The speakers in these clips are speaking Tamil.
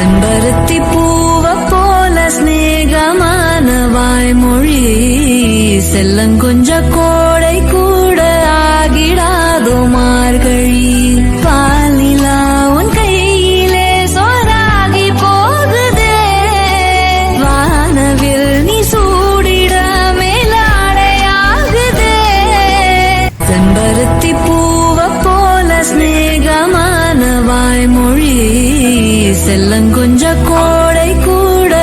செம்பருத்தி பூவ போல சிநேகமான வாய்மொழி. செல்லங்கொஞ்ச கோ செல்லங்கொஞ்ச கோடை கூட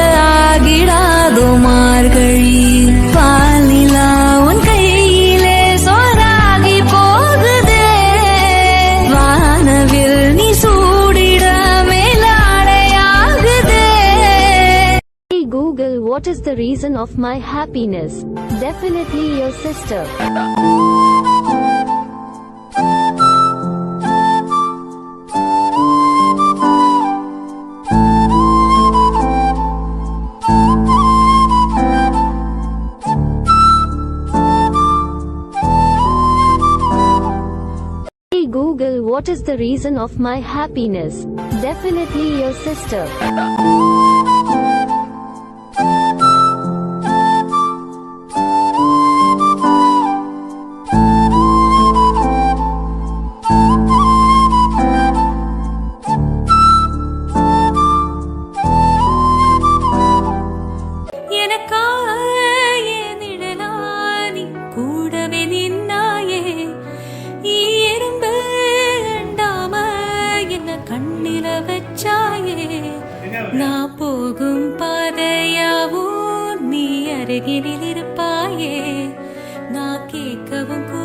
ஆகிடாதோ மார்கழி பாலிலா உன் கையிலே சோறாகி போகுதே வானவில் நீ சூடிட மேலாடையாகுதே Hey Google, what is the reason of my happiness? Definitely your Google, what is the reason of my happiness? Definitely your sister. அருகினில் இருப்பாயே? நான் கேட்கவும்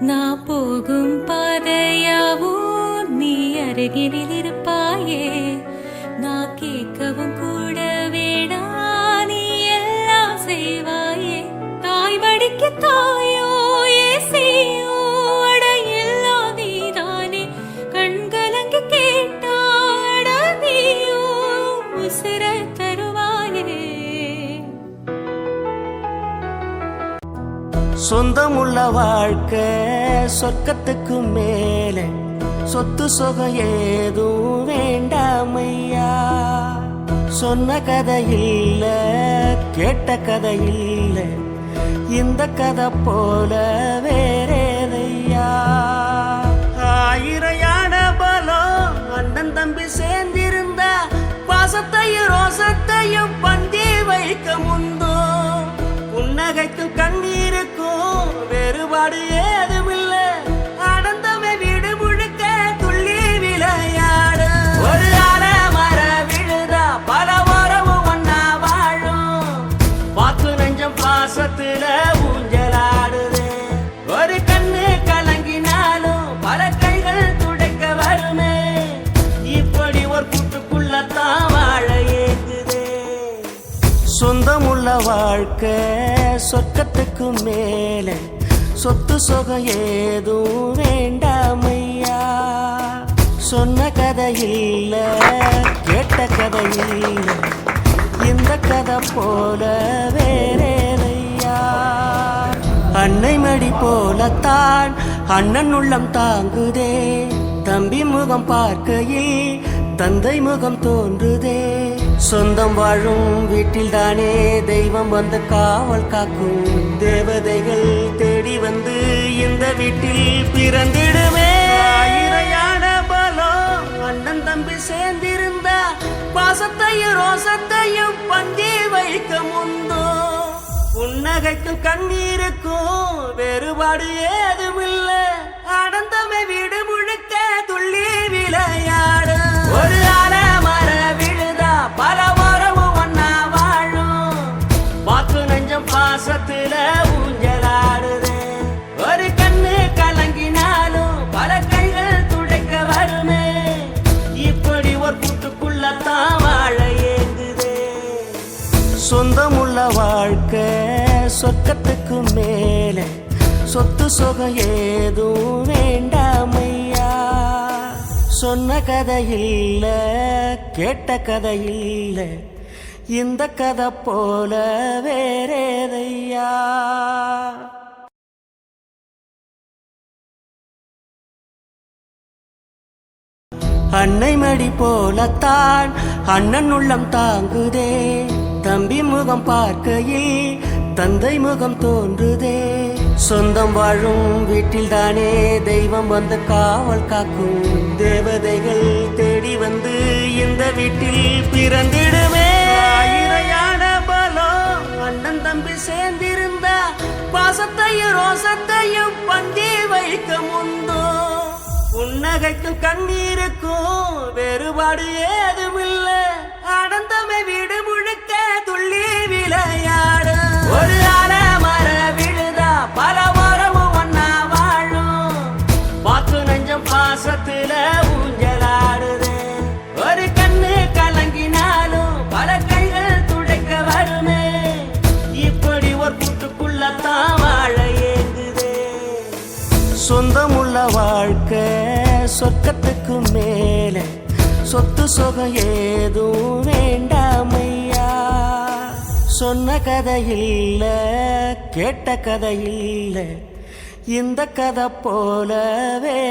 நான் போகும் பாதையாவும் நீ அருகினில் இருப்பாயே. நான் கேட்கவும் கூட வேடா நீ எல்லாம் செய்வாயே. தாய் வடிக்க தாயோ ஏசியோ சொந்தமுள்ள வாழ்க்கை சொர்க்கத்துக்கு மேலே. சொத்து சொகம் ஏதும் வேண்டாமையா? சொன்ன கதை இல்ல கேட்ட கதை இல்ல. இந்த கதை போல வேறேதையா? ஆயிரையான பலம் அண்ணன் தம்பி சேர்ந்திருந்தா பாசத்தையும் ரோசத்தையும் பந்தி வைக்க முந்தோ. புன்னகைக்கும் கண்ணீர் வேறுபாடு ஏதுமில்ல. ஆனந்தமே வீடு முழுக்க துள்ளி விளையாடு. ஒரு அல மர விழுதா பல உறவும் ஒன்னா வாழும். வாக்கு நெஞ்சம் பாசத்துல ஊஞ்சலாடுது. ஒரு கண்ணு கலங்கினாலும் பல கைகள் துடைக்க வருமே. இப்படி ஒரு கூட்டுக்குள்ளத்தான் வாழ ஏங்குதே. சொந்தமுள்ள வாழ்க்கை சொர்க்கத்துக்கு மேலே. சொத்து சொகம் ஏதும் வேண்டாமையா? சொன்ன கதை இல்ல கேட்ட கதை இல்ல இந்த கதை போல வேறேதையா அன்னை மடி போலத்தான் அண்ணன் உள்ளம் தாங்குதே தம்பி முகம் பார்க்கையில் தந்தை முகம் தோன்றுதே. சொந்தம் வாழும் வீட்டில் தானே தெய்வம் வந்து காவல் காக்கும் தேவதைகள் தேடி வந்து இந்த வீட்டில் பிறந்திடுமே. இறையான பலம் அண்ணன் தம்பி சேர்ந்திருந்தா பாசத்தையும் ரோசத்தையும் பந்தி வைக்க முந்தோ. புன்னகைக்கும் கண்ணீருக்கும் வேறுபாடு ஏதுமில்லை. ஆனந்தமே வீடு சொத்து சுகம் ஏதும் வேண்டாமையா? சொன்ன கதை இல்ல கேட்ட கதை இந்த கதை போல வேறேதையா? அன்னை மடி போலத்தான் அண்ணன் உள்ளம் தாங்குதே தம்பி முகம் பார்க்கையில் தந்தை முகம் தோன்றுதே. சொந்தம் வாழும் வீட்டில் தானே தெய்வம் வந்து காவல் காக்கும். தேவதைகள் தேடி வந்து இந்த வீட்டில் பிறந்திடுமே. இறையான பலம் அண்ணன் தம்பி சேர்ந்திருந்தா பாசத்தையும் ரோசத்தையும் பந்தி வைக்க முந்தோ. புன்னகைக்கும் கண்ணீருக்கும் வேறுபாடு ஏதுமில்ல. அடந்தமை சொர்க்கத்துக்கு மேல. சொத்து சொகம் ஏதும் வேண்டாமையா? சொன்ன கதை இல்ல கேட்ட கதை இல்ல. இந்த கதை போல வேற